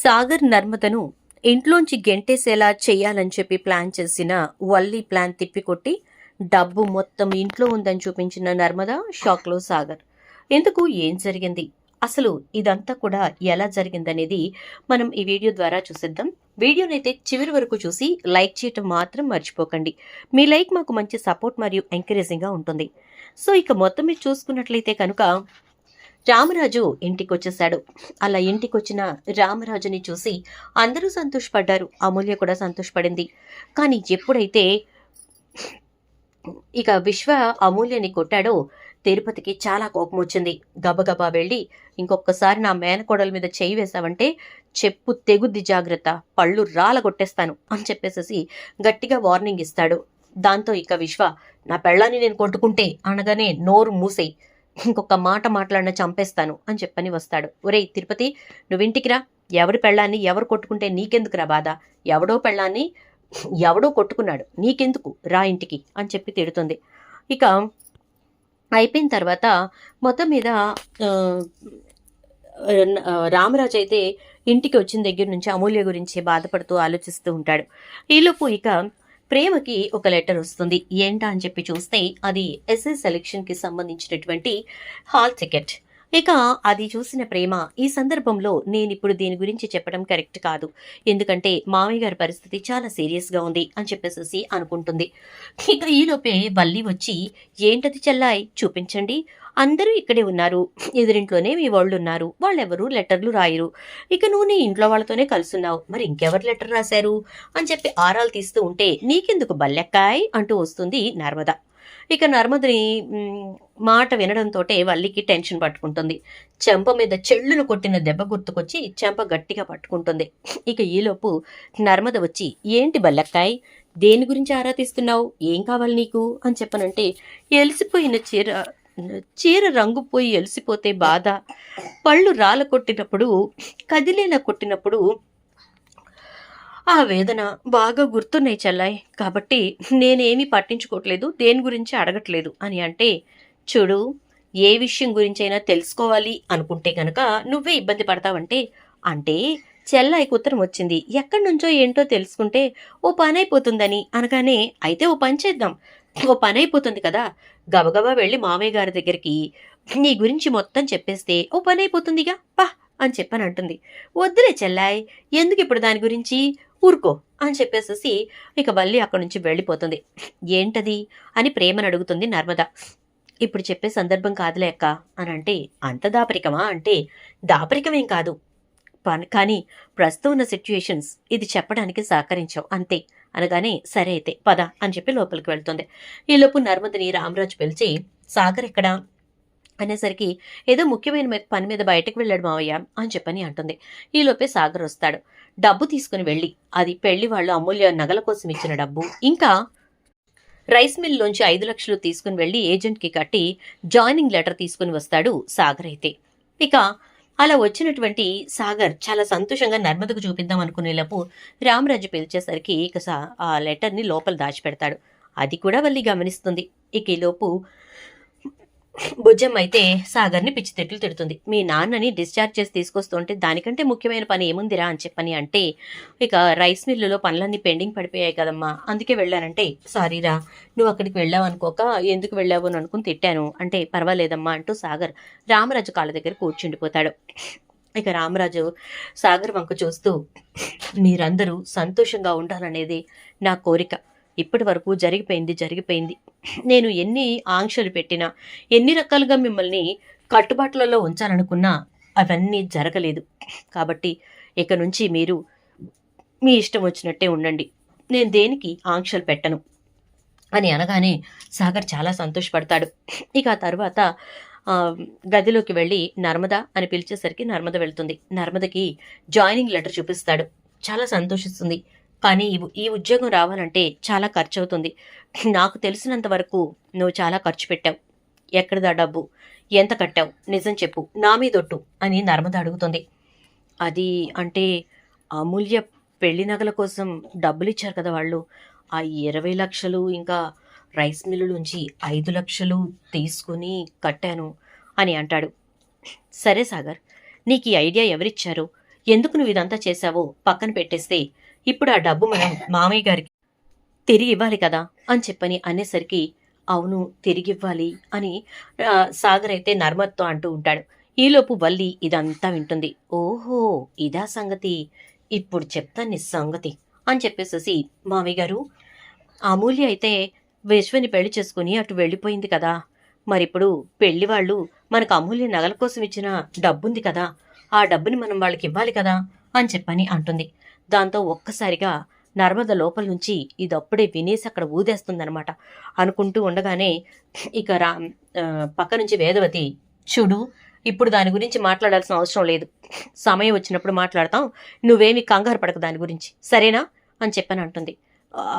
సాగర్ నర్మదను ఇంట్లోంచి గెంటేసేలా చేయాలని చెప్పి ప్లాన్ చేసిన వల్లి ప్లాన్ తిప్పికొట్టి డబ్బు మొత్తం ఇంట్లో ఉందని చూపించిన నర్మద షాక్లో సాగర్. ఎందుకు? ఏం జరిగింది? అసలు ఇదంతా కూడా ఎలా జరిగిందనేది మనం ఈ వీడియో ద్వారా చూసిద్దాం. వీడియోనైతే చివరి వరకు చూసి లైక్ చేయటం మాత్రం మర్చిపోకండి. మీ లైక్ మాకు మంచి సపోర్ట్ మరియు ఎంకరేజింగ్గా ఉంటుంది. సో ఇక మొత్తం మీరు చూసుకున్నట్లయితే కనుక రామరాజు ఇంటికొచ్చేశాడు. అలా ఇంటికొచ్చిన రామరాజుని చూసి అందరూ సంతోషపడ్డారు. అమూల్య కూడా సంతోషపడింది. కానీ ఎప్పుడైతే ఇక విశ్వ అమూల్యని కొట్టాడో తిరుపతికి చాలా కోపం వచ్చింది. గబగబా వెళ్ళి ఇంకొకసారి నా మేనకోడల మీద చేయి వేశావంటే చెప్పు తెగుద్ది జాగ్రత్త పళ్ళు రాల కొట్టేస్తాను అని చెప్పేసేసి గట్టిగా వార్నింగ్ ఇస్తాడు. దాంతో ఇక విశ్వ నా పెళ్ళాన్ని నేను కొట్టుకుంటే అనగానే నోరు మూసేయి. ఇంకొక మాట మాట్లాడిన చంపేస్తాను అని చెప్పని వస్తాడు. ఒరేయ్ తిరుపతి నువ్వింటికిరా. ఎవరి పెళ్ళాన్ని ఎవరు కొట్టుకుంటే నీకెందుకురా బాధ? ఎవడో పెళ్ళాన్ని ఎవడో కొట్టుకున్నాడు. నీకెందుకు? రా ఇంటికి అని చెప్పి తిడుతుంది. ఇక అయిపోయిన తర్వాత మొత్తం మీద రామరాజు అయితే ఇంటికి వచ్చిన దగ్గర నుంచి అమూల్య గురించి బాధపడుతూ ఆలోచిస్తూ ఉంటాడు. ఈలోపు ఇక ప్రేమకి ఒక లెటర్ వస్తుంది. ఏంటా అని చెప్పి చూస్తే అది ఎస్ఏ సెలెక్షన్కి సంబంధించినటువంటి హాల్ టికెట్. ఇక అది చూసిన ప్రేమ ఈ సందర్భంలో నేను ఇప్పుడు దీని గురించి చెప్పడం కరెక్ట్ కాదు. ఎందుకంటే మామయ్య గారి పరిస్థితి చాలా సీరియస్గా ఉంది అని చెప్పేసి అనుకుంటుంది. ఇక ఈలోపే వల్లి వచ్చి ఏంటది చెల్లాయి? చూపించండి. అందరూ ఇక్కడే ఉన్నారు. ఎదురింట్లోనే మీ వాళ్ళు ఉన్నారు వాళ్ళెవరూ లెటర్లు రాయరు. ఇక నువ్వు నీ ఇంట్లో వాళ్ళతోనే కలుసున్నావు. మరి ఇంకెవరు లెటర్ రాశారు? అని చెప్పి ఆరాలు తీస్తూ ఉంటే నీకెందుకు బల్లెక్కాయ్? అంటూ వస్తుంది నర్మదా. ఇక నర్మదని మాట వినడంతో వల్లికి టెన్షన్ పట్టుకుంటుంది. చెంప మీద చెళ్ళును కొట్టిన దెబ్బ గుర్తుకొచ్చి చెంప గట్టిగా పట్టుకుంటుంది. ఇక ఈలోపు నర్మద వచ్చి ఏంటి బల్లెక్కాయ్? దేని గురించి ఆరా తీస్తున్నావు? ఏం కావాలి నీకు? అని చెప్పనంటే ఎలిసిపోయిన చీర చీర రంగు పోయి ఎలిసిపోతే బాధ. పళ్ళు రాల కొట్టినప్పుడు కదిలేలా కొట్టినప్పుడు ఆ వేదన బాగా గుర్తున్నాయి చెల్లాయి. కాబట్టి నేనేమీ పట్టించుకోవట్లేదు దేని గురించి అడగట్లేదు అని అంటే చూడు ఏ విషయం గురించైనా తెలుసుకోవాలి అనుకుంటే గనక నువ్వే ఇబ్బంది పడతావంటే అంటే చెల్లాయికి ఉత్తరం వచ్చింది. ఎక్కడి నుంచో ఏంటో తెలుసుకుంటే ఓ పని అయిపోతుందని అనగానే అయితే ఓ పని చేద్దాం. ఓ పని అయిపోతుంది కదా. గబగబా వెళ్ళి మామయ్య గారి దగ్గరికి నీ గురించి మొత్తం చెప్పేస్తే ఓ పని అయిపోతుందిగా. పా అని చెప్పని అంటుంది. వద్దులే చెల్లాయ్. ఎందుకు ఇప్పుడు దాని గురించి? ఊరుకో అని చెప్పేసేసి ఇక వల్లి అక్కడి నుంచి వెళ్ళిపోతుంది. ఏంటది? అని ప్రేమను అడుగుతుంది నర్మద. ఇప్పుడు చెప్పే సందర్భం కాదులే అక్క అని అంటే అంత దాపరికమా అంటే దాపరికమేం కాదు. కానీ ప్రస్తుతం ఉన్న సిచ్యుయేషన్స్ ఇది చెప్పడానికి సహకరించావు అంతే. అనగానే సరే అయితే పద అని చెప్పి లోపలికి వెళ్తుంది. ఈలోపు నర్మదని రామరాజు పిలిచి సాగర్ ఎక్కడా? అనేసరికి ఏదో ముఖ్యమైన పని మీద బయటకు వెళ్ళాడు మావయ్య అని చెప్పని అంటుంది. ఈలోపే సాగర్ వస్తాడు. డబ్బు తీసుకుని వెళ్ళి అది పెళ్ళి వాళ్ళు అమూల్య నగల కోసం ఇచ్చిన డబ్బు ఇంకా రైస్ మిల్లోంచి ఐదు లక్షలు తీసుకుని వెళ్ళి ఏజెంట్కి కట్టి జాయినింగ్ లెటర్ తీసుకుని వస్తాడు సాగర్ అయితే. ఇక అలా వచ్చినటువంటి సాగర్ చాలా సంతోషంగా నర్మదకు చూపిద్దాం అనుకునేలోపు రామరాజు పిలిచేసరికి ఇక ఆ లెటర్ని లోపల దాచిపెడతాడు. అది కూడా వల్లి గమనిస్తుంది. ఇక ఈలోపు భుజం అయితే సాగర్ని పిచ్చి తిట్లు తిడుతుంది. మీ నాన్నని డిశ్చార్జ్ చేసి తీసుకొస్తుంటే దానికంటే ముఖ్యమైన పని ఏముందిరా అని చెప్పని అంటే ఇక రైస్ మిల్లులో పనులన్నీ పెండింగ్ పడిపోయాయి కదమ్మా. అందుకే వెళ్ళానంటే సారీరా నువ్వు అక్కడికి వెళ్ళావు అనుకోక ఎందుకు వెళ్ళావు అని అనుకుని తిట్టాను. అంటే పర్వాలేదమ్మా అంటూ సాగర్ రామరాజు కాళ్ళ దగ్గర కూర్చుండిపోతాడు. ఇక రామరాజు సాగర్ వంక చూస్తూ మీరందరూ సంతోషంగా ఉండాలనేది నా కోరిక. ఇప్పటి వరకు జరిగిపోయింది జరిగిపోయింది. నేను ఎన్ని ఆంక్షలు పెట్టినా ఎన్ని రకాలుగా మిమ్మల్ని కట్టుబాట్లలో ఉంచాలనుకున్నా అవన్నీ జరగలేదు. కాబట్టి ఇక నుంచి మీరు మీ ఇష్టం వచ్చినట్టే ఉండండి. నేను దేనికి ఆంక్షలు పెట్టను? అని అనగానే సాగర్ చాలా సంతోషపడతాడు. ఇక ఆ తర్వాత గదిలోకి వెళ్ళి నర్మద అని పిలిచేసరికి నర్మద వెళ్తుంది. నర్మదకి జాయినింగ్ లెటర్ చూపిస్తాడు. చాలా సంతోషిస్తుంది. కానీ ఈ ఉద్యోగం రావాలంటే చాలా ఖర్చు అవుతుంది నాకు తెలిసినంత వరకు నువ్వు చాలా ఖర్చు పెట్టావు. ఎక్కడిదా డబ్బు? ఎంత కట్టావు? నిజం చెప్పు. నా మీదొట్టు అని నర్మద అడుగుతుంది. అది అంటే అమూల్య పెళ్ళి నగల కోసం డబ్బులు ఇచ్చారు కదా వాళ్ళు. ఆ ఇరవై లక్షలు ఇంకా రైస్ మిల్లు నుంచి ఐదు లక్షలు తీసుకుని కట్టాను అని అంటాడు. సరే సాగర్ నీకు ఈ ఐడియా ఎవరిచ్చారు? ఎందుకు నువ్వు ఇదంతా చేశావో పక్కన పెట్టేస్తే ఇప్పుడు ఆ డబ్బు మనం మామయ్య గారికి తిరిగి ఇవ్వాలి కదా అని చెప్పని అనేసరికి అవును తిరిగి ఇవ్వాలి అని సాగర్ అయితే నర్మత్తో అంటూ ఉంటాడు. ఈలోపు వల్లి ఇదంతా వింటుంది. ఓహో ఇదా సంగతి? ఇప్పుడు చెప్తాను నీ సంగతి అని చెప్పేసేసి మామయ్య గారు అమూల్య అయితే విశ్వని పెళ్ళి చేసుకుని అటు వెళ్ళిపోయింది కదా. మరిప్పుడు పెళ్ళి వాళ్ళు మనకు అమూల్య నగల కోసం ఇచ్చిన డబ్బుంది కదా. ఆ డబ్బుని మనం వాళ్ళకి ఇవ్వాలి కదా అని చెప్పని అంటుంది. దాంతో ఒక్కసారిగా నర్మద లోపల నుంచి ఇదప్పుడే వినేసి అక్కడ ఊదేస్తుందనమాట అనుకుంటూ ఉండగానే ఇక రా పక్క నుంచి వేదవతి చూడు ఇప్పుడు దాని గురించి మాట్లాడాల్సిన అవసరం లేదు. సమయం వచ్చినప్పుడు మాట్లాడతాం. నువ్వేమి కంగారు పడక దాని గురించి. సరేనా? అని చెప్పని అంటుంది.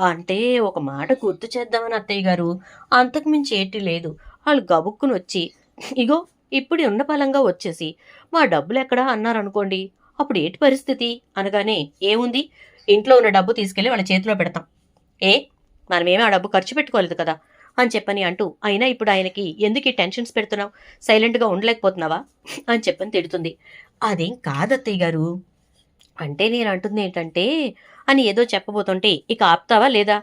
అంటే ఒక మాట గుర్తు చేద్దామని అత్తయ్య గారు. అంతకుమించి ఏటి లేదు. వాళ్ళు గబుక్కుని వచ్చి ఇగో ఇప్పుడు ఉన్న పలంగా వచ్చేసి మా డబ్బులు ఎక్కడా? అన్నారనుకోండి. అప్పుడు ఏటి పరిస్థితి? అనగానే ఏముంది? ఇంట్లో ఉన్న డబ్బు తీసుకెళ్ళి వాళ్ళ చేతిలో పెడతాం. ఏ? మనమేమీ ఆ డబ్బు ఖర్చు పెట్టుకోలేదు కదా? అని చెప్పని అంటూ అయినా ఇప్పుడు ఆయనకి ఎందుకు ఈ టెన్షన్స్ పెడుతున్నావు? సైలెంట్గా ఉండలేకపోతున్నావా? అని చెప్పని తిడుతుంది. అదేం కాదత్తయ్య గారు? అంటే నేను అంటుంది ఏంటంటే అని ఏదో చెప్పబోతుంటే ఇక ఆపుతావా లేదా?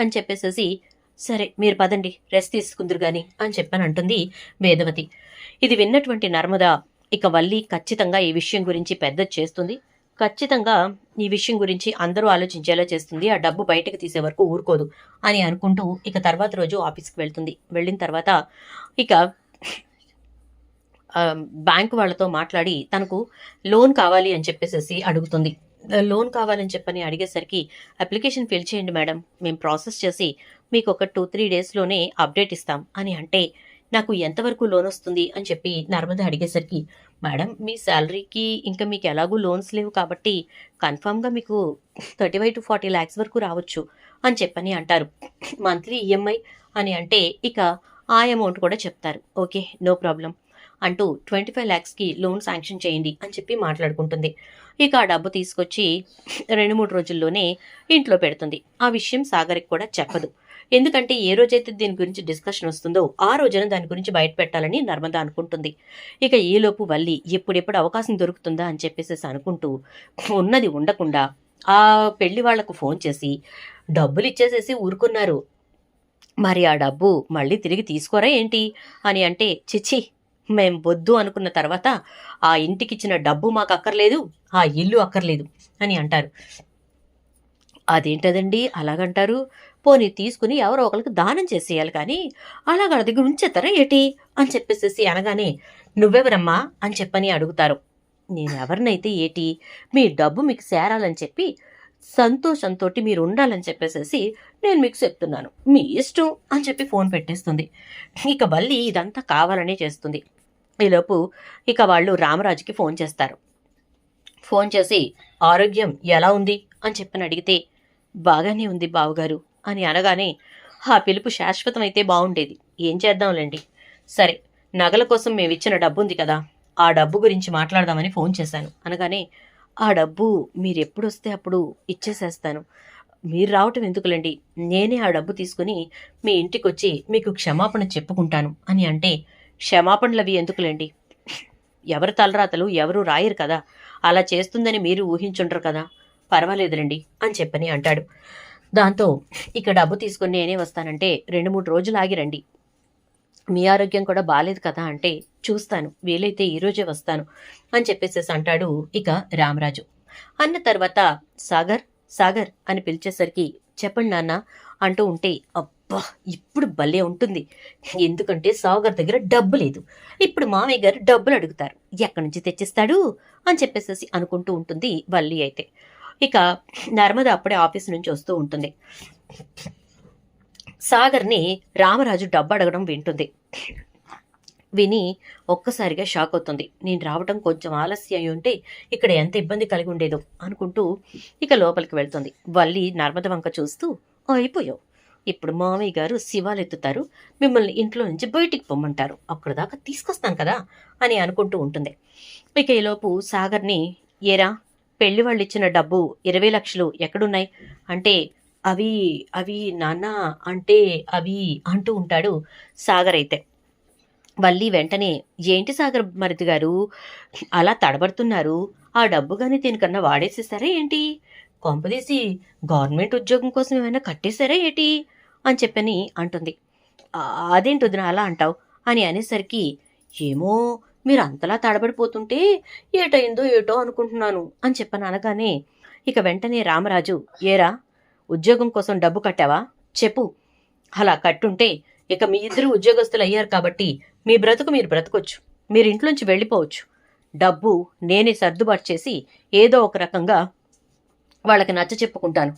అని చెప్పేసేసి సరే మీరు పదండి రెస్ట్ తీసుకుందరు కానీ అని చెప్పని అంటుంది వేదవతి. ఇది విన్నటువంటి నర్మదా ఇక వల్లి ఖచ్చితంగా ఈ విషయం గురించి పెద్ద చేస్తుంది. ఖచ్చితంగా ఈ విషయం గురించి అందరూ ఆలోచించేలా చేస్తుంది. ఆ డబ్బు బయటకు తీసే వరకు ఊరుకోదు అని అనుకుంటూ ఇక తర్వాత రోజు ఆఫీస్కి వెళ్తుంది. వెళ్ళిన తర్వాత ఇక బ్యాంకు బ్యాంక్ వాళ్ళతో మాట్లాడి తనకు లోన్ కావాలి అని చెప్పేసేసి అడుగుతుంది. లోన్ కావాలని చెప్పని అడిగేసరికి అప్లికేషన్ ఫిల్ చేయండి మేడం. మేము ప్రాసెస్ చేసి మీకు ఒక టూ త్రీ డేస్లోనే అప్డేట్ ఇస్తాం అని అంటే నాకు ఎంతవరకు లోన్ వస్తుంది అని చెప్పి నర్మద అడిగేసరికి మేడం మీ శాలరీకి ఇంకా మీకు ఎలాగూ లోన్స్ లేవు కాబట్టి కన్ఫామ్గా మీకు thirty five to forty lakhs వరకు రావచ్చు అని చెప్పని అంటారు. మంత్లీ ఈఎంఐ అని అంటే ఇక ఆ అమౌంట్ కూడా చెప్తారు. ఓకే నో ప్రాబ్లం అంటూ ట్వంటీ ఫైవ్ ల్యాక్స్కి లోన్ శాంక్షన్ చేయండి అని చెప్పి మాట్లాడుకుంటుంది. ఇక ఆ డబ్బు తీసుకొచ్చి రెండు మూడు రోజుల్లోనే ఇంట్లో పెడుతుంది. ఆ విషయం సాగర్కి కూడా చెప్పదు. ఎందుకంటే ఏ రోజైతే దీని గురించి డిస్కషన్ వస్తుందో ఆ రోజున దాని గురించి బయట పెట్టాలని నర్మద అనుకుంటుంది. ఇక ఈలోపు వల్లి ఎప్పుడెప్పుడు అవకాశం దొరుకుతుందా అని చెప్పేసి అనుకుంటూ ఉన్నది ఉండకుండా ఆ పెళ్ళి వాళ్ళకు ఫోన్ చేసి డబ్బులు ఇచ్చేసేసి ఊరుకున్నారు. మరి ఆ డబ్బు మళ్ళీ తిరిగి తీసుకోరా ఏంటి? అని అంటే చిచ్చి మేం వద్దు అనుకున్న తర్వాత ఆ ఇంటికిచ్చిన డబ్బు మాకు అక్కర్లేదు ఆ ఇల్లు అక్కర్లేదు అని అంటారు. అదేంటదండి? అలాగంటారు. పోనీ తీసుకుని ఎవరో ఒకరికి దానం చేసేయాలి కానీ అలాగ వాళ్ళ దగ్గర ఉంచేస్తారా ఏటి? అని చెప్పేసేసి అనగానే నువ్వెవరమ్మా? అని చెప్పని అడుగుతారు. నేను ఎవరినైతే ఏటి? మీ డబ్బు మీకు సేరాలని చెప్పి సంతోషంతో మీరు ఉండాలని చెప్పేసేసి నేను మీకు చెప్తున్నాను. మీ ఇష్టం అని చెప్పి ఫోన్ పెట్టేస్తుంది. ఇక వల్లి ఇదంతా కావాలనే చేస్తుంది. ఈలోపు ఇక వాళ్ళు రామరాజుకి ఫోన్ చేస్తారు. ఫోన్ చేసి ఆరోగ్యం ఎలా ఉంది? అని చెప్పని అడిగితే బాగానే ఉంది బావగారు అని అనగానే ఆ పిలుపు శాశ్వతమైతే బాగుండేది ఏం చేద్దాంలేండి. సరే నగల కోసం మేము ఇచ్చిన డబ్బు ఉంది కదా ఆ డబ్బు గురించి మాట్లాడదామని ఫోన్ చేశాను. అనగానే ఆ డబ్బు మీరు ఎప్పుడు వస్తే అప్పుడు ఇచ్చేసేస్తాను. మీరు రావటం ఎందుకులేండి? నేనే ఆ డబ్బు తీసుకుని మీ ఇంటికి వచ్చి మీకు క్షమాపణ చెప్పుకుంటాను అని అంటే క్షమాపణలు అవి ఎందుకులేండి? ఎవరి తలరాతలు ఎవరు రాయరు కదా? అలా చేస్తుందని మీరు ఊహించుండ్రు కదా? పర్వాలేదులేండి అని చెప్పని అంటాడు. దాంతో ఇక డబ్బు తీసుకుని నేనే వస్తానంటే రెండు మూడు రోజులు ఆగి రండి. మీ ఆరోగ్యం కూడా బాగాలేదు కదా అంటే చూస్తాను. వీలైతే ఈరోజే వస్తాను అని చెప్పేసేసి అంటాడు ఇక రామరాజు. అన్న తర్వాత సాగర్ సాగర్ అని పిలిచేసరికి చెప్పండి నాన్న అంటూ ఉంటే అబ్బా ఇప్పుడు భలే ఉంటుంది. ఎందుకంటే సాగర్ దగ్గర డబ్బు లేదు. ఇప్పుడు మామయ్య గారు డబ్బులు అడుగుతారు. ఎక్కడి నుంచి తెచ్చిస్తాడు? అని చెప్పేసేసి అనుకుంటూ ఉంటుంది వల్లి అయితే. ఇక నర్మద అప్పుడే ఆఫీస్ నుంచి వస్తూ ఉంటుంది. సాగర్ని రామరాజు డబ్బు అడగడం వింటుంది. విని ఒక్కసారిగా షాక్ అవుతుంది. నేను రావటం కొంచెం ఆలస్యం అయి ఉంటే ఇక్కడ ఎంత ఇబ్బంది కలిగి ఉండేదో అనుకుంటూ ఇక లోపలికి వెళ్తుంది. వల్లి నర్మద వంక చూస్తూ అయిపోయావు. ఇప్పుడు మామయ్య గారు శివాలు ఎత్తుతారు మిమ్మల్ని ఇంట్లో నుంచి బయటికి పొమ్మంటారు. అక్కడ దాకా తీసుకొస్తాం కదా అని అనుకుంటూ ఉంటుంది. ఇక ఈలోపు సాగర్ని ఏరా పెళ్ళి వాళ్ళు ఇచ్చిన డబ్బు ఇరవై లక్షలు ఎక్కడున్నాయి? అంటే అవి అవి నాన్న అంటే అవి అంటూ ఉంటాడు సాగర్ అయితే. వల్లి వెంటనే ఏంటి సాగర్ మరిది గారు? అలా తడబడుతున్నారు. ఆ డబ్బు కానీ దీనికన్నా వాడేసేసారా ఏంటి? కొంపదీసి గవర్నమెంట్ ఉద్యోగం కోసం ఏమైనా కట్టేశారా ఏటి? అని చెప్పని అంటుంది. అదేంటి వదిన అలా అంటావు? అని అనేసరికి ఏమో మీరు అంతలా తడబడిపోతుంటే ఏటైందో ఏటో అనుకుంటున్నాను అని చెప్పని అనగానే ఇక వెంటనే రామరాజు ఏరా ఉద్యోగం కోసం డబ్బు కట్టావా? చెప్పు. అలా కట్టుంటే ఇక మీ ఇద్దరు ఉద్యోగస్తులు అయ్యారు కాబట్టి మీ బ్రతుకు మీరు బ్రతకొచ్చు. మీరు ఇంట్లోంచి వెళ్ళిపోవచ్చు. డబ్బు నేనే సర్దుబాటు చేసి ఏదో ఒక రకంగా వాళ్ళకి నచ్చ చెప్పుకుంటాను.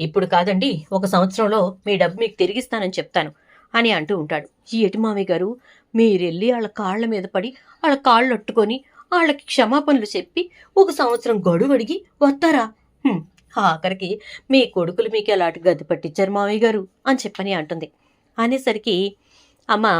ఇప్పుడు కాదండి ఒక సంవత్సరంలో మీ డబ్బు మీకు తిరిగిస్తానని చెప్తాను అని అంటూ ఉంటాడు. ఈ ఎటు మామయ్య గారు మీరెళ్ళి వాళ్ళ కాళ్ళ మీద పడి వాళ్ళ కాళ్ళు అట్టుకొని వాళ్ళకి క్షమాపణలు చెప్పి ఒక సంవత్సరం గడువు అడిగి వస్తారా? ఆఖరికి మీ కొడుకులు మీకు ఎలాంటి గది పట్టించారు మామయ్య గారు? అని చెప్పని అంటుంది. అనేసరికి అమ్మా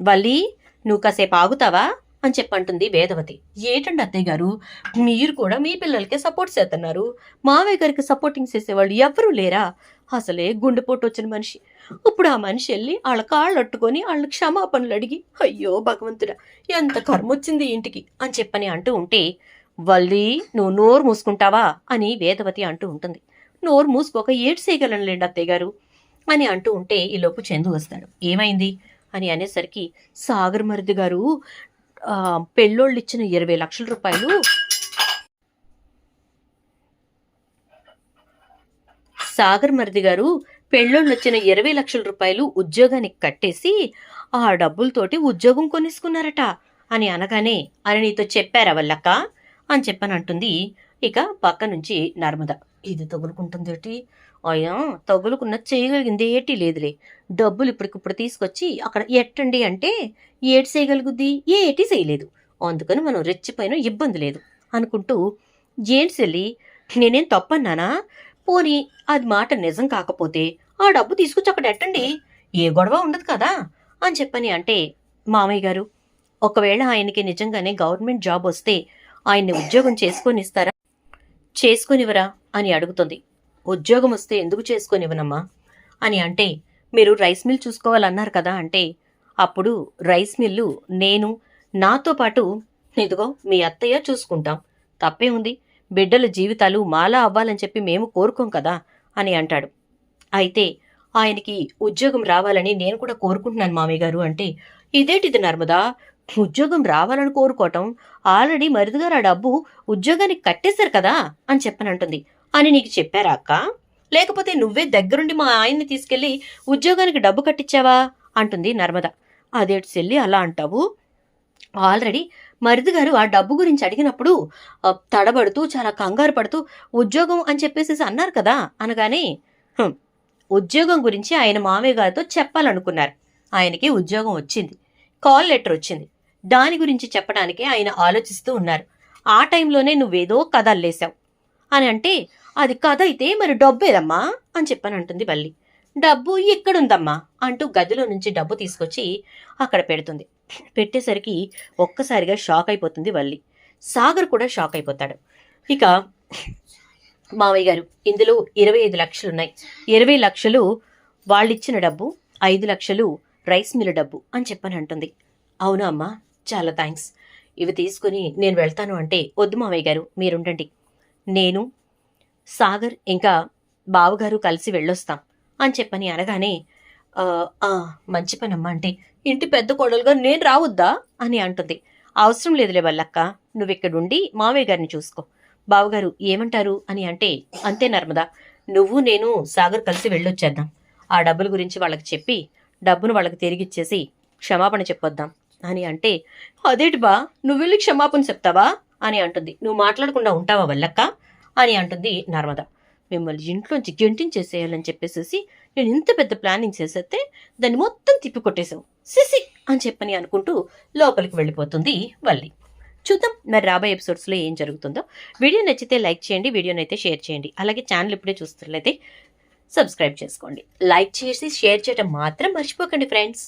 వల్లి నువ్వు కాసేపు ఆగుతావా? అని చెప్పంటుంది వేదవతి. ఏటండి అత్తయ్య గారు? మీరు కూడా మీ పిల్లలకే సపోర్ట్ చేస్తున్నారు. మావయ్య గారికి సపోర్టింగ్ చేసేవాళ్ళు ఎవరూ లేరా? అసలే గుండెపోటు వచ్చిన మనిషి. ఇప్పుడు ఆ మనిషి వెళ్ళి వాళ్ళ కాళ్ళు అట్టుకొని వాళ్ళ క్షమాపణలు అడిగి అయ్యో భగవంతుడా ఎంత కర్మ వచ్చింది ఇంటికి? అని చెప్పని అంటూ ఉంటే వల్లి నువ్వు నోరు మూసుకుంటావా? అని వేదవతి అంటూ ఉంటుంది. నోరు మూసుకోక ఏడు చేయగలనులేండి అత్తయ్య గారు? అని అంటూ ఉంటే ఈలోపు చందు వస్తాడు. ఏమైంది? అని అనేసరికి సాగర్ మరిది గారు పెళ్ళోళ్ళు ఇచ్చిన ఇరవై లక్షల రూపాయలు. సాగర్ మరిది గారు పెళ్ళోళ్ళు వచ్చిన ఇరవై లక్షల రూపాయలు ఉద్యోగానికి కట్టేసి ఆ డబ్బులతోటి ఉద్యోగం కొనేసుకున్నారట అని అనగానే అని నీతో చెప్పారా వల్లక్క? అని చెప్పని అంటుంది ఇక పక్క నుంచి నర్మద. ఇది తగులుకుంటుంది ఏటి అయ్యా తగులుకున్న చేయగలిగింది ఏటి లేదులే. డబ్బులు ఇప్పటికిప్పుడు తీసుకొచ్చి అక్కడ ఎట్టండి అంటే ఏటి చేయగలుగుద్ది? ఏటి చేయలేదు. అందుకని మనం రెచ్చిపోయిన ఇబ్బంది లేదు అనుకుంటూ ఏంటి చెల్లి నేనేం తప్పన్నానా? పోనీ అది మాట నిజం కాకపోతే ఆ డబ్బు తీసుకొచ్చి అక్కడ ఎట్టండి? ఏ గొడవ ఉండదు కదా? అని చెప్పని అంటే మామయ్య గారు ఒకవేళ ఆయనకి నిజంగానే గవర్నమెంట్ జాబ్ వస్తే ఆయన్ని ఉద్యోగం చేసుకొని ఇస్తారా చేసుకొనివరా అని అడుగుతుంది. ఉద్యోగం వస్తే ఎందుకు చేసుకొనివ్వనమ్మా? అని అంటే మీరు రైస్ మిల్ చూసుకోవాలన్నారు కదా అంటే అప్పుడు రైస్ మిల్లు నేను నాతో పాటు ఇదిగో మీ అత్తయ్య చూసుకుంటాం. తప్పే ఉంది. బిడ్డల జీవితాలు మాలా అవ్వాలని చెప్పి మేము కోరుకోం కదా అని అంటాడు. అయితే ఆయనకి ఉద్యోగం రావాలని నేను కూడా కోరుకుంటున్నాను మామయ్య గారు అంటే ఇదేటిది నర్మదా? ఉద్యోగం రావాలని కోరుకోవటం ఆల్రెడీ మరిదిగారు ఆ డబ్బు ఉద్యోగానికి కట్టేశారు కదా అని చెప్పనంటుంది. అని నీకు చెప్పారా అక్క? లేకపోతే నువ్వే దగ్గరుండి మా ఆయన్ని తీసుకెళ్ళి ఉద్యోగానికి డబ్బు కట్టించావా అంటుంది నర్మద. అదేటి చెల్లి అలా అంటావు? ఆల్రెడీ మరిది గారు ఆ డబ్బు గురించి అడిగినప్పుడు తడబడుతూ చాలా కంగారు పడుతూ ఉద్యోగం అని చెప్పేసి అన్నారు కదా? అనగానే ఉద్యోగం గురించి ఆయన మామయ్య గారితో చెప్పాలనుకున్నారు. ఆయనకి ఉద్యోగం వచ్చింది. కాల్ లెటర్ వచ్చింది. దాని గురించి చెప్పడానికి ఆయన ఆలోచిస్తూ ఉన్నారు. ఆ టైంలోనే నువ్వేదో కథ అల్లేశావు అని అంటే అది కథ అయితే మరి డబ్బేదమ్మా అని చెప్పని అంటుంది బల్లి. డబ్బు ఎక్కడుందమ్మా అంటూ గదిలో నుంచి డబ్బు తీసుకొచ్చి అక్కడ పెడుతుంది. పెట్టేసరికి ఒక్కసారిగా షాక్ అయిపోతుంది వల్లి సాగర్ కూడా షాక్ అయిపోతాడు. ఇక మావయ్య గారు ఇందులో ఇరవై ఐదు లక్షలు ఉన్నాయి ఇరవై లక్షలు వాళ్ళిచ్చిన డబ్బు ఐదు లక్షలు రైస్ మిల్ డబ్బు అని చెప్పని అంటుంది అవునా అమ్మా? చాలా థ్యాంక్స్ ఇవి తీసుకుని నేను వెళ్తాను అంటే వద్దు మావయ్య గారు మీరుండండి. నేను సాగర్ ఇంకా బావగారు కలిసి వెళ్ళొస్తాం అని చెప్పని అనగానే మంచి పనమ్మా అంటే ఇంటి పెద్ద కోడలుగా నేను రావద్దా? అని అంటుంది. అవసరం లేదులే వల్లక్క నువ్వు ఇక్కడుండి మావయ్య గారిని చూసుకో. బావగారు ఏమంటారు? అని అంటే అంతే నర్మదా నువ్వు నేను సాగర్ కలిసి వెళ్ళొచ్చేద్దాం. ఆ డబ్బుల గురించి వాళ్ళకి చెప్పి డబ్బును వాళ్ళకి తిరిగిచ్చేసి క్షమాపణ చెప్పొద్దాం. అని అంటే అదేటి బా నువ్వు వెళ్ళి క్షమాపణ చెప్తావా? అని అంటుంది. నువ్వు మాట్లాడకుండా ఉంటావా వల్లక్క? అని అంటుంది నర్మద. మిమ్మల్ని ఇంట్లోంచి గెంటించేసేయాలని చెప్పేసేసి నేను ఇంత పెద్ద ప్లానింగ్ చేసేస్తే దాన్ని మొత్తం తిప్పి కొట్టేశావు. సిసి అని చెప్పని అనుకుంటూ లోపలికి వెళ్ళిపోతుంది వల్లి. చూద్దాం మరి రాబోయే ఎపిసోడ్స్లో ఏం జరుగుతుందో. వీడియో నచ్చితే లైక్ చేయండి వీడియోని అయితే షేర్ చేయండి. అలాగే ఛానల్ ఇప్పుడే చూస్తున్నట్లయితే సబ్స్క్రైబ్ చేసుకోండి. లైక్ చేసి షేర్ చేయడం మాత్రం మర్చిపోకండి ఫ్రెండ్స్.